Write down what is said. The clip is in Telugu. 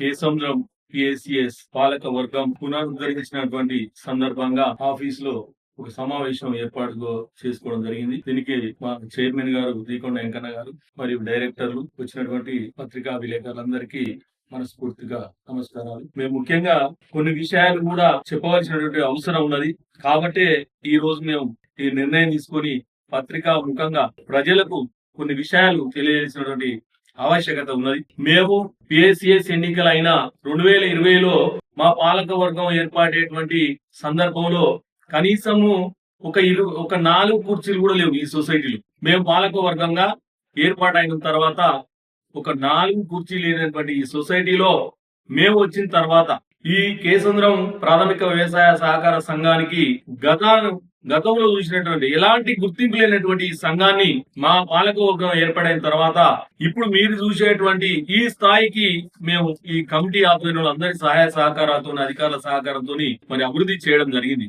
కేసముద్రం పిఎస్సిఎస్ పాలక వర్గం పునరుద్ధరించినటువంటి సందర్భంగా ఆఫీస్లో ఒక సమావేశం ఏర్పాటు చేసుకోవడం జరిగింది. దీనికి మా చైర్మన్ గారు దీకొండ వెంకన్న గారు మరియు డైరెక్టర్లు వచ్చినటువంటి పత్రికా విలేకరులందరికీ మనస్ఫూర్తిగా నమస్కారాలు. మేము ముఖ్యంగా కొన్ని విషయాలు కూడా చెప్పవలసినటువంటి అవసరం ఉన్నది. కాబట్టే ఈ రోజు మేము ఈ నిర్ణయం తీసుకొని పత్రికా ముఖంగా ప్రజలకు కొన్ని విషయాలు తెలియజేసినటువంటి ఆవశ్యకత ఉన్నది. మేము పిఎస్సిఎస్ ఎన్నికలైన రెండు వేల ఇరవైలో మా పాలక వర్గం ఏర్పాటేటువంటి సందర్భంలో కనీసము ఒక ఇరు ఒక నాలుగు కుర్చీలు కూడా లేవు ఈ సొసైటీలో. మేము పాలక వర్గంగా ఏర్పాటైన తర్వాత ఒక నాలుగు కుర్చీలు లేనటువంటి ఈ సొసైటీలో మేము వచ్చిన తర్వాత ఈ కేసంద్రం ప్రాథమిక వ్యవసాయ సహకార సంఘానికి గత గతంలో చూసినటువంటి ఎలాంటి గుర్తింపు లేనటువంటి ఈ సంఘాన్ని మా పాలకవర్గం ఏర్పడిన తర్వాత ఇప్పుడు మీరు చూసేటువంటి ఈ స్థాయికి మేము ఈ కమిటీ ఆధ్వర్యంలో అందరి సహాయ సహకారాలతో అధికారుల సహకారంతో మరి అభివృద్ధి చేయడం జరిగింది.